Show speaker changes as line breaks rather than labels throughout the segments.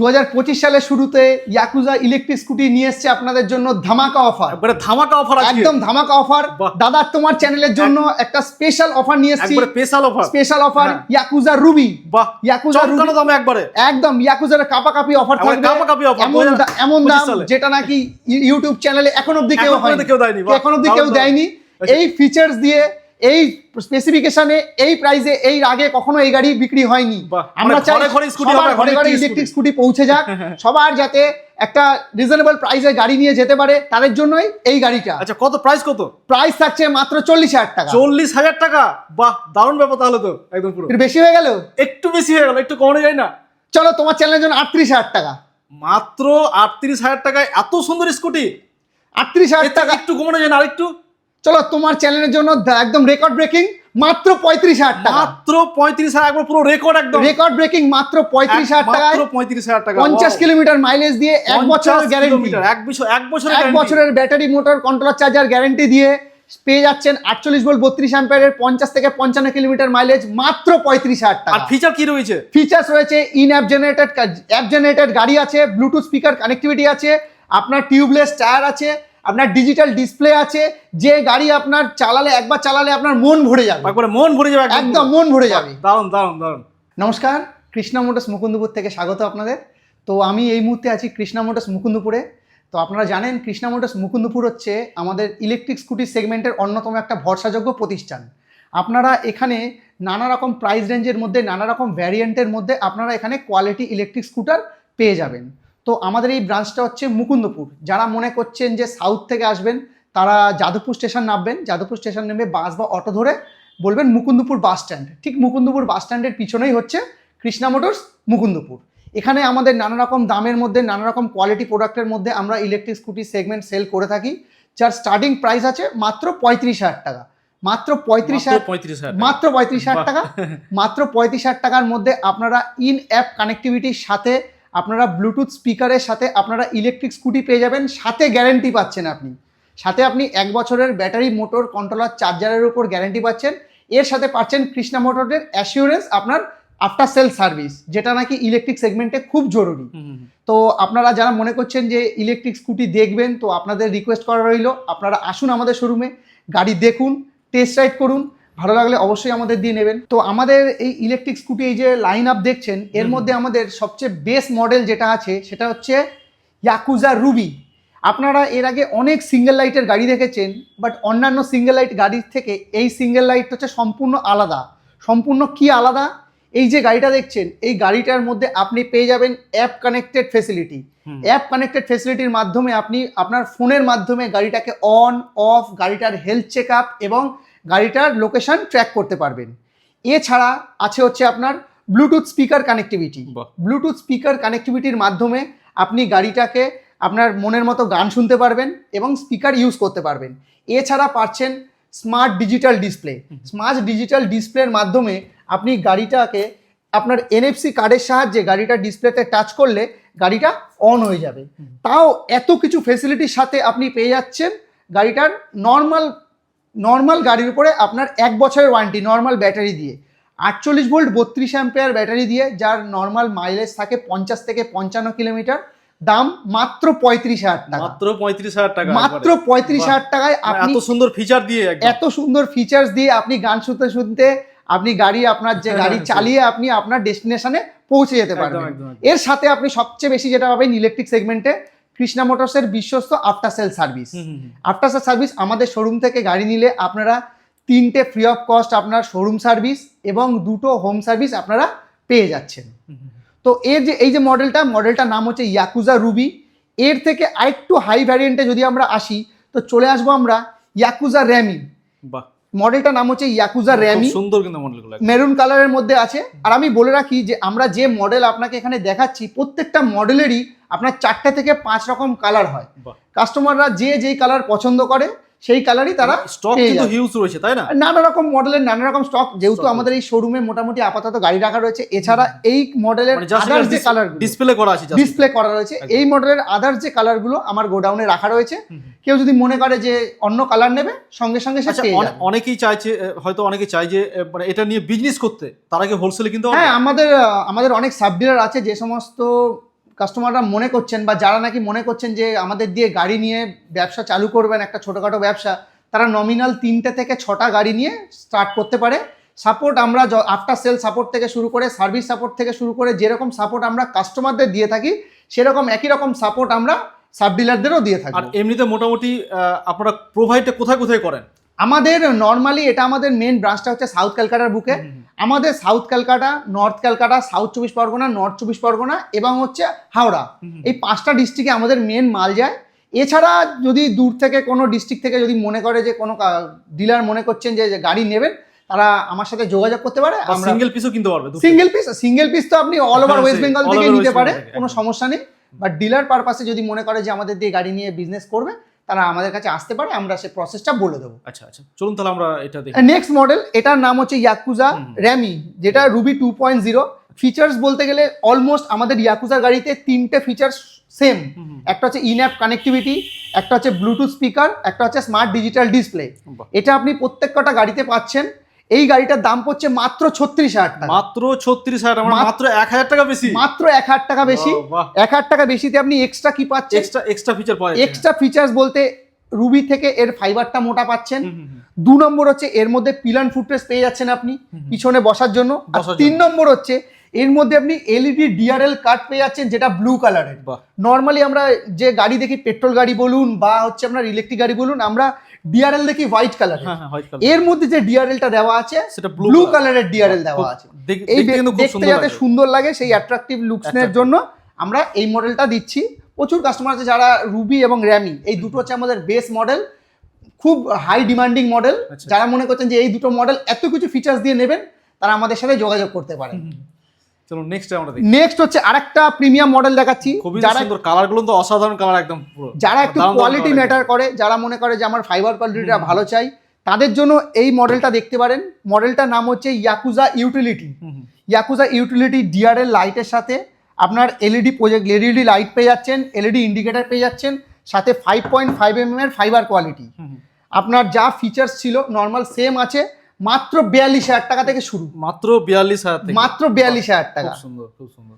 দু সালের শুরুতে ইয়াকুজা ইলেকট্রিক স্কুটি নিয়ে এসছে আপনাদের জন্য ধামাকা অফার
একবারে ধামাকা অফার
একদম ধামাকা অফার দাদা তোমার চ্যানেলের জন্য একটা স্পেশাল অফার নিয়ে এসেছি।
Special offer
special offer. Yakuza Ruby
বাহ।
ইয়াকুজা রুবি
দামে একবারে।
একদম ইয়াকুজার কাপাকাপি অফার থাকবে।
কাপাকাপি offer,
এমন দাম যেটা নাকি ইউটিউব চ্যানেলে এখন অবধি কেউ হয়নি।
কেউ দেয়নি, বাহ।
এখন অবধি কেউ দেয়নি।
আচ্ছা।
এই ফিচার্স দিয়ে এই স্পেসিফিকেশনে এই প্রাইসে এই আগে কখনো এই গাড়ি বিক্রি হয়নি। আমরা চাই
ঘরে ঘরে হবে,
ঘরে ঘরে ইলেকট্রিক স্কুটি পৌঁছে যাক সবার যাতে একটা রিজনেবল প্রাইসে গাড়ি নিয়ে যেতে পারে তাদের জন্যই এই গাড়িটা।
আচ্ছা কত? প্রাইস কত?
প্রাইস থাকছে মাত্র চল্লিশ হাজার টাকা।
চল্লিশ হাজার টাকা? বাহ দারুণ ব্যাপার তাহলে তো একদম পুরো।
একটু বেশি হয়ে গেল?
একটু বেশি হয়ে গেল একটু কমে যায় না।
চলো তোমার চ্যানেলের জন্য আটত্রিশ হাজার টাকা।
মাত্র আটত্রিশ হাজার টাকায় এত সুন্দর স্কুটি
আটত্রিশ হাজার টাকা।
একটু কমানো যায় না আরেকটু?
চলো তোমার চ্যানেলের জন্য একদম রেকর্ড ব্রেকিং মাত্র পঁয়ত্রিশ হাজার টাকা।
মাত্র পঁয়ত্রিশ হাজার একবার পুরো রেকর্ড একদম।
রেকর্ড ব্রেকিং মাত্র পঁয়ত্রিশ হাজার টাকা
মাত্র পঁয়ত্রিশ হাজার টাকা
পঞ্চাশ কিলোমিটার মাইলেজ দিয়ে এক
50
বছরের গ্যারেন্টি
এক বছর এক বছরের
এক বছরের battery motor controller charger guarantee দিয়ে পেয়ে যাচ্ছেন আটচল্লিশ ভোল্ট বত্রিশ অ্যাম্পিয়ারের পঞ্চাশ থেকে পঞ্চান্ন কিলোমিটার মাইলেজ মাত্র পঁয়ত্রিশ হাজার টাকা।
ফিচার কি রয়েছে?
ফিচার্স রয়েছে in app generated app generated গাড়ি আছে ব্লুটুথ স্পিকার কানেক্টিভিটি আছে আপনার টিউবলেস টায়ার আছে আপনার ডিজিটাল ডিসপ্লে আছে যে গাড়ি আপনার চালালে একবার চালালে আপনার মন ভরে যাবে।
একবারে মন ভরে যাবে
একদম। মন ভরে যাবে।
দারুণ দারুণ দারুণ
নমস্কার কৃষ্ণা মোটরস মুকুন্দপুর থেকে স্বাগত আপনাদের। তো আমি এই মুহূর্তে আছি কৃষ্ণা মোটরস মুকুন্দপুরে। তো আপনারা জানেন কৃষ্ণা মোটরস মুকুন্দপুর হচ্ছে আমাদের ইলেকট্রিক স্কুটি সেগমেন্টের অন্যতম একটা ভরসাযোগ্য প্রতিষ্ঠান। আপনারা এখানে নানা রকম প্রাইস রেঞ্জের মধ্যে নানা রকম ভ্যারিয়েন্টের মধ্যে আপনারা এখানে কোয়ালিটি ইলেকট্রিক স্কুটার পেয়ে যাবেন। তো আমাদের এই ব্রাঞ্চটা হচ্ছে মুকুন্দপুর। যারা মনে করছেন যে সাউথ থেকে আসবেন তারা যাদবপুর স্টেশন নামবেন। যাদবপুর স্টেশন নেমে বাস বা অটো ধরে বলবেন মুকুন্দপুর বাস স্ট্যান্ড ঠিক মুকুন্দপুর বাস স্ট্যান্ডের পিছনেই হচ্ছে কৃষ্ণা মোটরস মুকুন্দপুর। এখানে আমাদের নানা রকম দামের মধ্যে নানা রকম কোয়ালিটি প্রোডাক্টের মধ্যে আমরা ইলেকট্রিক স্কুটি সেগমেন্ট সেল করে থাকি। যার স্টার্টিং প্রাইস আছে মাত্র পঁয়ত্রিশ হাজার টাকা। মাত্র পঁয়ত্রিশ
মাত্র পঁয়ত্রিশ হাজার
মাত্র পঁয়ত্রিশ হাজার টাকা। মাত্র পঁয়ত্রিশ হাজার টাকার মধ্যে আপনারা ইন অ্যাপ কানেক্টিভিটির সাথে আপনারা ব্লুটুথ স্পিকারের সাথে আপনারা ইলেকট্রিক স্কুটি পেয়ে যাবেন সাথে গ্যারেন্টি পাচ্ছেন আপনি। সাথে আপনি এক বছরের ব্যাটারি মোটর কন্ট্রোলার চার্জারের উপর গ্যারেন্টি পাচ্ছেন। এর সাথে পাচ্ছেন কৃষ্ণা মোটরের অ্যাসিওরেন্স আপনার আফটার সেল সার্ভিস যেটা নাকি ইলেকট্রিক সেগমেন্টে খুব জরুরি। তো আপনারা যারা মনে করছেন যে ইলেকট্রিক স্কুটি দেখবেন তো আপনাদের রিকোয়েস্ট করা রইল আপনারা আসুন আমাদের শোরুমে গাড়ি দেখুন টেস্ট রাইড করুন ভালো লাগলে অবশ্যই আমাদের দিয়ে নেবেন। তো আমাদের এই ইলেকট্রিক স্কুটি এই যে লাইন আপ দেখছেন এর মধ্যে আমাদের সবচেয়ে বেস্ট মডেল যেটা আছে সেটা হচ্ছে ইয়াকুজা রুবি আপনারা এর আগে অনেক সিঙ্গেল লাইটের গাড়ি দেখেছেন বাট অন্যান্য সিঙ্গেল লাইট গাড়ির থেকে এই সিঙ্গেল লাইট হচ্ছে সম্পূর্ণ আলাদা। সম্পূর্ণ কি আলাদা? এই যে গাড়িটা দেখছেন এই গাড়িটার মধ্যে আপনি পেয়ে যাবেন app connected facility app connected ফেসিলিটির মাধ্যমে আপনি আপনার ফোনের মাধ্যমে গাড়িটাকে অন অফ গাড়িটার হেলথ চেক আপ এবং গাড়িটার লোকেশন ট্র্যাক করতে পারবেন। এছাড়া আছে হচ্ছে আপনার Bluetooth speaker connectivity Bluetooth speaker কানেক্টিভিটির মাধ্যমে আপনি গাড়িটাকে আপনার মনের মতো গান শুনতে পারবেন এবং স্পিকার ইউজ করতে পারবেন। এছাড়া পাচ্ছেন smart digital display smart digital ডিসপ্লের মাধ্যমে আপনি গাড়িটাকে আপনার এনএফসি কার্ডের সাহায্যে গাড়িটা ডিসপ্লেতে টাচ করলে গাড়িটা অন হয়ে যাবে। তাও এত কিছু ফেসিলিটির সাথে আপনি পেয়ে যাচ্ছেন গাড়িটার নর্মাল নর্মাল গাড়ির উপরে আপনার এক বছরের ওয়ারেন্টি নর্মাল ব্যাটারি দিয়ে। আটচল্লিশ ভোল্ট বত্রিশ অ্যাম্পেয়ার ব্যাটারি দিয়ে যার নর্মাল মাইলেজ থাকে পঞ্চাশ থেকে পঞ্চান্ন কিলোমিটার দাম মাত্র পঁয়ত্রিশ হাজার টাকা।
মাত্র পঁয়ত্রিশ হাজার টাকা
মাত্র পঁয়ত্রিশ হাজার টাকায়
মানে
আপনি
এত সুন্দর ফিচার দিয়ে
এত সুন্দর ফিচার্স দিয়ে আপনি গান শুনতে শুনতে আপনি গাড়ি আপনার যে গাড়ি চালিয়ে আপনি আপনার ডেস্টিনেশনে পৌঁছে যেতে পারবেন। এর সাথে আপনি সবচেয়ে বেশি যেটা পাবেন ইলেকট্রিক সেগমেন্টে কৃষ্ণা মোটরসের বিশ্বস্ত after sale service. After sale service আমাদের শোরুম থেকে গাড়ি নিলে আপনারা তিনটে ফ্রি অফ কস্ট আপনার শোরুম সার্ভিস এবং দুটো হোম সার্ভিস আপনারা পেয়ে যাচ্ছেন। তো এর যে এই যে মডেলটা মডেলটার নাম হচ্ছে ইয়াকুজা রুবি এর থেকে আরেকটু হাই ভ্যারিয়েন্টে যদি আমরা আসি তো চলে আসব আমরা ইয়াকুজা র্যামি
বাহ।
মডেলটার নাম হচ্ছে ইয়াকুজা র্যামি।
সুন্দর কিন্তু মডেলগুলো
মেরুন কালারের মধ্যে আছে। আর আমি বলে রাখি যে আমরা যে মডেল আপনাকে এখানে দেখাচ্ছি প্রত্যেকটা মডেলেরই আপনার চারটে থেকে পাঁচ রকম কালার হয়। কাস্টমাররা যে যেই কালার পছন্দ করে সেই কালারই তারা
স্টক কিন্তু হিউজ রয়েছে তাই না?
নানা রকম মডেলের নানা রকম স্টক যেহেতু আমাদের এই শোরুমে মোটামুটি আপাতত গাড়ি রাখা রয়েছে এছাড়া এই মডেলের
মানে
আদার্স যে কালার
ডিসপ্লে করা আছে
ডিসপ্লে করা রয়েছে এই মডেলের আদার্স যে কালারগুলো আমার গোডাউনে রাখা রয়েছে। কেউ যদি মনে করে যে অন্য কালার নেবে সঙ্গে সঙ্গে সে
আচ্ছা। অনেকেই চাইছে হয়তো অনেকে চাই যে মানে এটা নিয়ে বিজনেস করতে তারা কি হোলসেলে কিন্তু
হ্যাঁ আমাদের আমাদের অনেক সাব ডিলার আছে যে সমস্ত কাস্টমাররা মনে করছেন বা যারা নাকি মনে করছেন যে আমাদের দিয়ে গাড়ি নিয়ে ব্যবসা চালু করবেন, একটা ছোটোখাটো ব্যবসা, তারা নমিনাল তিনটে থেকে ছটা গাড়ি নিয়ে স্টার্ট করতে পারে। সাপোর্ট আমরা আফটার সেল সাপোর্ট থেকে শুরু করে সার্ভিস সাপোর্ট থেকে শুরু করে, যেরকম সাপোর্ট আমরা কাস্টমারদের দিয়ে থাকি, সেরকম একই রকম সাপোর্ট আমরা সাব ডিলারদেরও দিয়ে থাকি।
আর এমনিতে মোটামুটি আপনারা প্রোভাইডটা কোথায় কোথায় করেন?
আমাদের নর্মালি এটা আমাদের মেন ব্রাঞ্চটা হচ্ছে সাউথ ক্যালকাটার বুকে। আমাদের south Calcutta north Calcutta south চব্বিশ পরগনা নর্থ চব্বিশ পরগনা এবং হচ্ছে হাওড়া। এই পাঁচটা ডিস্ট্রিক্টে আমাদের মেন মাল যায়। এছাড়া যদি দূর থেকে কোনো ডিস্ট্রিক্ট থেকে যদি মনে করে যে কোনো ডিলার মনে করছেন যে গাড়ি নেবেন তারা আমার সাথে যোগাযোগ করতে পারে।
সিঙ্গেল পিসও কিনতে পারবে
সিঙ্গেল পিস সিঙ্গেল পিস তো আপনি অল ওভার ওয়েস্ট বেঙ্গল থেকে নিতে পারে কোনো সমস্যা নেই। বাট ডিলার পারপাসে যদি মনে করে যে আমাদের দিয়ে গাড়ি নিয়ে বিজনেস করবে তারা আমাদের কাছে আসতে পারে আমরা সে প্রসেসটা বলে দেবো।
আচ্ছা আচ্ছা। চলুন তাহলে আমরা এটা দেখি।
নেক্সট মডেল এটার নাম হচ্ছে ইয়াকুজা র্যামি যেটা Ruby two point zero features বলতে গেলে অলমোস্ট আমাদের ইয়াকুজার গাড়িতে তিনটে ফিচার্স সেম। একটা হচ্ছে ইনঅ্যাপ কানেক্টিভিটি একটা হচ্ছে ব্লুটুথ স্পিকার একটা হচ্ছে স্মার্ট ডিজিটাল ডিসপ্লে এটা আপনি প্রত্যেক কটা গাড়িতে পাচ্ছেন। এই গাড়িটার দাম পড়ছে মাত্র ছত্রিশ হাজার টাকা।
মাত্র ছত্রিশ হাজার মানে
মাত্র-
এক হাজার টাকা বেশি।
মাত্র এক হাজার টাকা বেশি। এক হাজার টাকা বেশিতে আপনি এক্সট্রা কি পাচ্ছেন?
Extra extra feature
extra features বলতে রুবি থেকে এর ফাইবারটা মোটা পাচ্ছেন। দু নম্বর হচ্ছে এর মধ্যে পিলান ফুটরেস পেয়ে যাচ্ছেন আপনি পিছনে বসার জন্য। তিন নম্বর হচ্ছে এর মধ্যে আপনি এলইডি ডিআরএল কার্ড পেয়ে যাচ্ছেন যেটা ব্লু কালারের নর্মালি আমরা যে গাড়ি দেখি পেট্রোল গাড়ি বলুন বা হচ্ছে আপনার ইলেকট্রিক গাড়ি বলুন আমরা ডিআরএল দেখি হোয়াইট কালারের
হ্যাঁ হ্যাঁ হোয়াইট
কালারের মধ্যে যে ডিআরএলটা দেওয়া আছে
সেটা
ব্লু কালারের ডিআরএল দেওয়া আছে। এই
দেখতে
যাতে সুন্দর লাগে সেই অ্যাট্রাকটিভ লুকসের। জন্য আমরা এই মডেলটা দিচ্ছি। প্রচুর কাস্টমার আছে যারা রুবি এবং র্যামি এই দুটো হচ্ছে আমাদের বেস মডেল খুব হাই ডিমান্ডিং মডেল। যারা মনে করছেন যে এই দুটো মডেল এত কিছু ফিচার্স দিয়ে নেবেন তারা আমাদের সাথে যোগাযোগ করতে পারেন।
চলো নেক্সট আমরা দেখি।
নেক্সট হচ্ছে আরেকটা প্রিমিয়াম মডেল দেখাচ্ছি।
খুবই
যারা
সুন্দর কালারগুলো তো অসাধারণ কালার একদম পুরো।
যারা একটু কোয়ালিটি ম্যাটার করে যারা মনে করে যে আমার ফাইবার কোয়ালিটিটা ভালো চাই তাদের জন্য এই মডেলটা দেখতে পারেন। মডেলটার নাম হচ্ছে Yakuza utility. Yakuza utility DRL লাইটের সাথে আপনার E LED project LED light পেয়ে যাচ্ছেন এলইডি ইন্ডিকেটার পেয়ে যাচ্ছেন সাথে ফাইভ পয়েন্ট ফাইভ এম এর ফাইবার কোয়ালিটি। আপনার যা ফিচার্স ছিল নর্মাল সেম আছে। মাত্র বিয়াল্লিশ হাজার টাকা থেকে শুরু।
মাত্র বিয়াল্লিশ হাজার
মাত্র বিয়াল্লিশ হাজার টাকা।
সুন্দর খুব সুন্দর।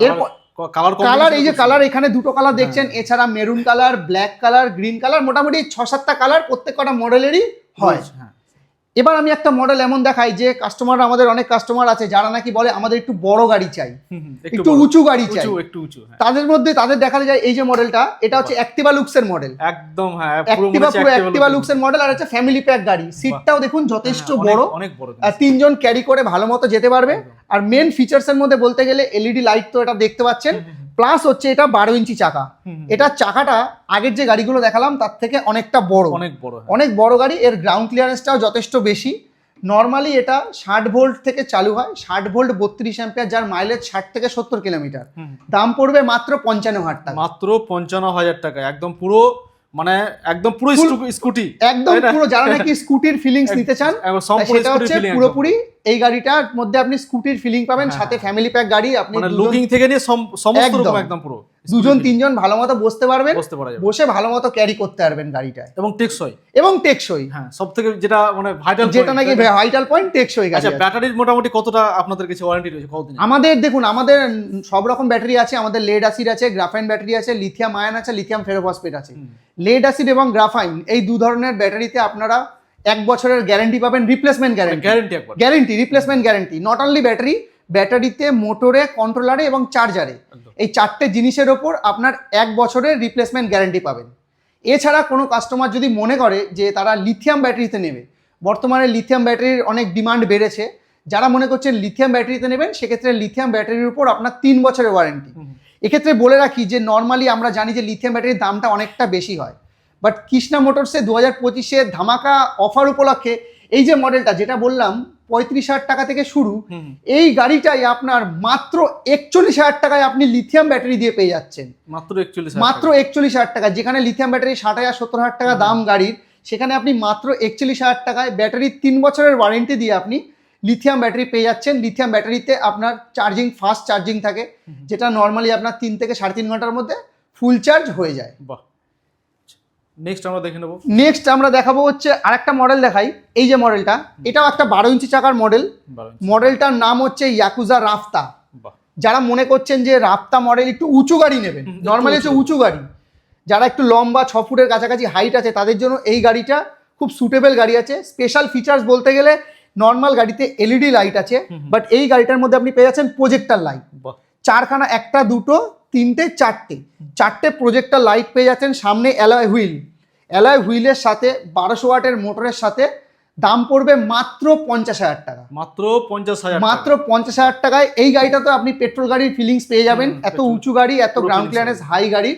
এরপর
কালার
কালার এই যে কালার এখানে দুটো কালার দেখছেন এছাড়া maroon colour black colour green colour মোটামুটি ছ সাতটা কালার প্রত্যেক কটা মডেলেরই হয়।
হ্যাঁ।
এবার আমি একটা মডেল এমন দেখাই যে কাস্টমার আমাদের অনেক কাস্টমার আছে যারা নাকি বলে আমাদের একটু বড় গাড়ি চাই। একটু উঁচু গাড়ি চাই।
একটু উঁচু হ্যাঁ।
তাদের মধ্যে তাদের দেখানো যায় এই যে মডেলটা এটা হচ্ছে অ্যাক্টিভা লুকসের মডেল
একদম হ্যাঁ পুরো
অ্যাক্টিভা পুরো অ্যাক্টিভা। লুকসের মডেল আর হচ্ছে ফ্যামিলি প্যাক গাড়ি। সিটটাও দেখুন যথেষ্ট
হ্যাঁ,
বড়।
অনেক- বড়
আর তিনজন ক্যারি করে ভালো মতো যেতে পারবে। আর মেন ফিচার্স এর মধ্যে বলতে গেলে এলইডি লাইট তো এটা দেখতে পাচ্ছেন। প্লাস হচ্ছে এটা বারো ইঞ্চি চাকা। এটার চাকাটা আগের যে গাড়িগুলো দেখালাম তার থেকে অনেকটা বড়।
অনেক বড় হ্যাঁ।
অনেক বড় গাড়ি এর গ্রাউন্ড ক্লিয়ারেন্সটাও যথেষ্ট বেশি। নর্মালি এটা ষাট ভোল্ট থেকে চালু হয়। ষাট ভোল্ট বত্রিশ অ্যাম্পিয়ার যার মাইলেজ ষাট থেকে সত্তর কিলোমিটার দাম পড়বে মাত্র পঞ্চান্ন হাজার টাকা।
মাত্র পঞ্চান্ন হাজার টাকা। একদম পুরো মানে একদম পুরো স্কুটি।
একদম পুরো যারা নাকি স্কুটির ফিলিংস নিতে চান সেটা হচ্ছে পুরোপুরি এই গাড়িটার মধ্যে আপনি স্কুটির ফিলিং পাবেন
হ্যাঁ,
সাথে ফ্যামিলি প্যাক গাড়ি আপনি
মানে লুকিং থেকে নিয়ে সমস্ত রকম একদম পুরো
দুজন তিনজন ভালো মতো বসতে পারবেন বসে ভালো মতো ক্যারি করতে পারবেন গাড়িটায়।
এবং টেকসই।
এবং টেকসই।
হ্যাঁ সব থেকে যেটা মানে ভাইটাল
যেটা নাকি ভাইটাল পয়েন্ট টেকসই গাড়ি
আচ্ছা ব্যাটারির মোটামুটি কতটা আপনাদের কাছে ওয়ারেন্টি রয়েছে কতদিন
আমাদের দেখুন আমাদের সব রকম ব্যাটারি আছে আমাদের লেড অ্যাসিড আছে গ্রাফাইন ব্যাটারি আছে লিথিয়াম আয়ন আছে লিথিয়াম ফেরোফসফেট আছে। লেড অ্যাসিড এবং গ্রাফাইন এই দু ধরনের ব্যাটারিতে আপনারা এক বছরের গ্যারেন্টি পাবেন replacement guarantee
guarantee
guarantee replacement guarantee not only battery ব্যাটারিতে মোটরে কন্ট্রোলারে এবং চার্জারে এই চারটে জিনিসের ওপর আপনার এক বছরের রিপ্লেসমেন্ট গ্যারেন্টি পাবেন। এছাড়া কোনো কাস্টমার যদি মনে করে যে তারা লিথিয়াম ব্যাটারিতে নেবে বর্তমানে লিথিয়াম ব্যাটারির অনেক ডিমান্ড বেড়েছে যারা মনে করছেন লিথিয়াম ব্যাটারিতে নেবেন সেক্ষেত্রে লিথিয়াম ব্যাটারির উপর আপনার তিন বছরের ওয়ারেন্টি। এক্ষেত্রে বলে রাখি যে নর্মালি আমরা জানি যে লিথিয়াম ব্যাটারির দামটা অনেকটা বেশি হয়। বাট কৃষ্ণা মোটরসে দু হাজার পঁচিশে ধামাকা অফার উপলক্ষে এই যে মডেলটা যেটা বললাম পঁয়ত্রিশ হাজার টাকা থেকে শুরু। এই গাড়িটাই আপনার মাত্র একচল্লিশ হাজার টাকায় আপনি লিথিয়াম ব্যাটারি দিয়ে পেয়ে যাচ্ছেন।
মাত্র একচল্লিশ
মাত্র একচল্লিশ হাজার টাকা যেখানে লিথিয়াম ব্যাটারি ষাট হাজার সত্তর হাজার টাকা দাম গাড়ির সেখানে আপনি মাত্র একচল্লিশ হাজার টাকায় ব্যাটারির তিন বছরের ওয়ারেন্টি দিয়ে আপনি লিথিয়াম ব্যাটারি পেয়ে যাচ্ছেন। লিথিয়াম ব্যাটারিতে আপনার চার্জিং ফাস্ট চার্জিং থাকে যেটা নর্মালি আপনার তিন থেকে সাড়ে তিন ঘণ্টার মধ্যে ফুল চার্জ হয়ে যায়।
বাহ। নেক্সট আমরা দেখে নেব।
নেক্সট আমরা দেখাবো হচ্ছে আরেকটা মডেল দেখাই। এই যে মডেলটা এটাও একটা বারো ইঞ্চি চাকার মডেল মডেলটার নাম হচ্ছে ইয়াকুজা রাফতা যারা মনে করছেন যে রাফতা মডেল একটু উঁচু গাড়ি নেবেন নর্মালি হচ্ছে
উঁচু।
উঁচু গাড়ি। যারা একটু লম্বা ছ ফুটের কাছাকাছি হাইট আছে তাদের জন্য এই গাড়িটা খুব সুটেবল গাড়ি আছে। স্পেশাল ফিচার্স বলতে গেলে নর্মাল গাড়িতে এলইডি লাইট আছে
হুম হুম।
বাট এই গাড়িটার মধ্যে আপনি পেয়ে যাচ্ছেন প্রজেক্টার লাইট চারখানা একটা দুটো তিনটে চারটে। চারটে প্রজেক্টার লাইট পেয়ে যাচ্ছেন সামনে অ্যালয় হুইল অ্যালয় হুইলের সাথে বারোশো ওয়াটের মোটরের সাথে দাম পড়বে মাত্র পঞ্চাশ হাজার টাকা।
মাত্র পঞ্চাশ হাজার
মাত্র পঞ্চাশ হাজার টাকায় এই গাড়িটাতে আপনি পেট্রোল গাড়ির ফিলিংস পেয়ে যাবেন। এত উঁচু গাড়ি এত গ্রাউন্ড ক্লিয়ারেন্স হাই গাড়ি।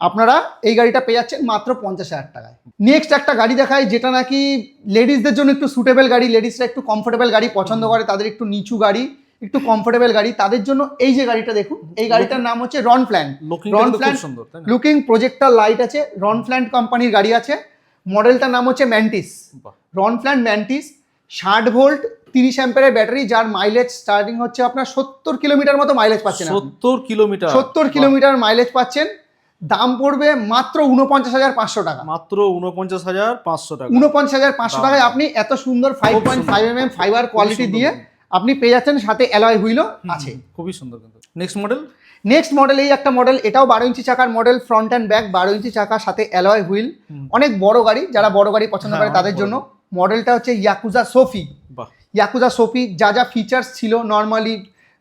আপনারা এই গাড়িটা পেয়ে যাচ্ছেন মাত্র পঞ্চাশ হাজার টাকায়। নেক্সট একটা গাড়ি দেখায় যেটা নাকি লেডিসদের জন্য একটু সুটেবল গাড়ি লেডিসরা একটু কমফোর্টেবল গাড়ি পছন্দ করে তাদের একটু নিচু গাড়ি একটু কমফোর্টেবল গাড়ি তাদের জন্য এই যে গাড়িটা দেখুন এই গাড়িটার নাম হচ্ছে রন প্ল্যান
লুকিং
রন
খুব
প্ল্যান
সুন্দর তাই না?
লুকিং প্রজেক্টার লাইট আছে রন ফ্ল্যান্ট কোম্পানির গাড়ি আছে মডেলটার নাম হচ্ছে ম্যান্টিস রন ফ্ল্যান্ট ম্যান্টিস ষাট ভোল্ট তিরিশ অ্যাম্পের ব্যাটারি যার মাইলেজ স্টার্টিং হচ্ছে আপনার সত্তর কিলোমিটার মতো মাইলেজ পাচ্ছেন
সত্তর কিলোমিটার।
সত্তর কিলোমিটার মাইলেজ পাচ্ছেন। দাম পড়বে মাত্র উনপঞ্চাশ হাজার পাঁচশো টাকা।
মাত্র উনপঞ্চাশ হাজার পাঁচশো টাকা।
উনপঞ্চাশ হাজার পাঁচশো টাকায় আপনি এত সুন্দর five point five M M fibre quality দিয়ে আপনি পেয়ে যাচ্ছেন সাথে অ্যালয় হুইলও আছে।
খুবই সুন্দর কিন্তু। নেক্সট মডেল
নেক্সট মডেল এই একটা মডেল এটাও বারো ইঞ্চি চাকার মডেল ফ্রন্ট অ্যান্ড ব্যাক বারো ইঞ্চি চাকার সাথে অ্যালয় হুইল অনেক বড় গাড়ি যারা বড় গাড়ি পছন্দ
হ্যাঁ,
করে তাদের জন্য। মডেলটা হচ্ছে ইয়াকুজা সোফি ইয়াকুজা সোফি যা যা ফিচার্স ছিল নর্মালি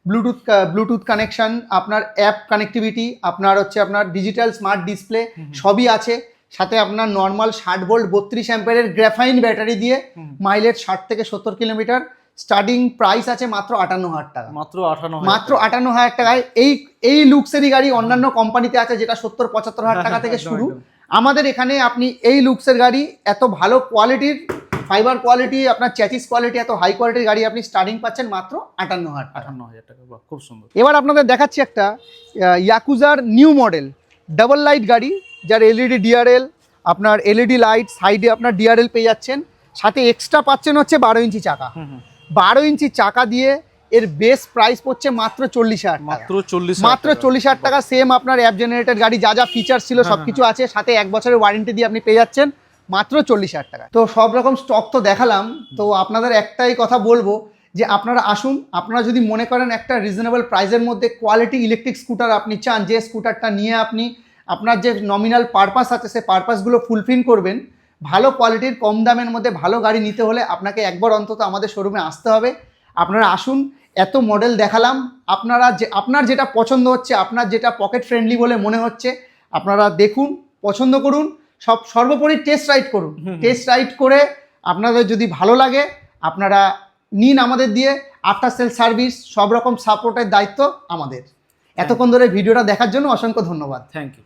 ব্লুটুথ ব্লুটুথ কানেকশন আপনার অ্যাপ কানেক্টিভিটি আপনার হচ্ছে আপনার ডিজিটাল স্মার্ট ডিসপ্লে সবই আছে। সাথে আপনার নর্মাল ষাট ভোল্ট বত্রিশ অ্যাম্পেয়ারের গ্রাফাইন ব্যাটারি দিয়ে। মাইলেজ ষাট থেকে সত্তর কিলোমিটার। স্টার্টিং প্রাইস আছে মাত্র আটান্ন হাজার টাকা।
মাত্র আঠান্ন
মাত্র আটান্ন হাজার টাকায় এই এই লুকসেরই গাড়ি অন্যান্য কোম্পানিতে আছে যেটা সত্তর পঁচাত্তর হাজার টাকা থেকে শুরু। আমাদের এখানে আপনি এই লুকসের গাড়ি এত ভালো কোয়ালিটির ফাইবার কোয়ালিটি আপনার চ্যাচিস কোয়ালিটি এত হাই কোয়ালিটির গাড়ি আপনি স্টার্টিং পাচ্ছেন মাত্র আটান্ন হাজার
আটান্ন হাজার টাকা খুব সুন্দর।
এবার আপনাদের দেখাচ্ছি একটা ইয়াকুজার নিউ মডেল ডাবল লাইট গাড়ি যার এলইডি ডিআরএল আপনার এলইডি লাইট সাইডে আপনার ডিআরএল পেয়ে যাচ্ছেন। সাথে এক্সট্রা পাচ্ছেন হচ্ছে বারো ইঞ্চি চাকা। বারো ইঞ্চি চাকা দিয়ে এর বেস প্রাইস পড়ছে মাত্র চল্লিশ হাজার
মাত্র চল্লিশ
মাত্র চল্লিশ হাজার টাকা সেম আপনার অ্যাপ জেনারেটেড গাড়ি যা যা ফিচার্স ছিল
হ্যাঁ,
সব কিছু আছে। সাথে এক বছরের ওয়ারেন্টি দিয়ে আপনি পেয়ে যাচ্ছেন। মাত্র চল্লিশ হাজার টাকা। তো সব রকম স্টক তো দেখালাম। তো আপনাদের একটাই কথা বলব যে আপনারা আসুন, আপনারা যদি মনে করেন একটা রিজনেবল প্রাইসের মধ্যে কোয়ালিটি ইলেকট্রিক স্কুটার আপনি চান, যে স্কুটারটা নিয়ে আপনি আপনার যে নমিনাল পারপাস আছে, সে পারপাসগুলো ফুলফিল করবেন, ভালো কোয়ালিটির কম দামের মধ্যে ভালো গাড়ি নিতে হলে আপনাকে একবার অন্তত আমাদের শোরুমে আসতে হবে। আপনারা আসুন, এত মডেল দেখালাম, আপনারা যে, আপনার যেটা পছন্দ হচ্ছে, আপনার যেটা পকেট ফ্রেন্ডলি বলে মনে হচ্ছে, আপনারা দেখুন, পছন্দ করুন সব সর্বোপরি টেস্ট রাইড করুন। টেস্ট রাইড করে আপনাদের যদি ভালো লাগে আপনারা নিন আমাদের দিয়ে আফটার সেল সার্ভিস সব রকম সাপোর্টের দায়িত্ব আমাদের। এতক্ষণ ধরে ভিডিওটা দেখার জন্য অসংখ্য ধন্যবাদ।
Thank you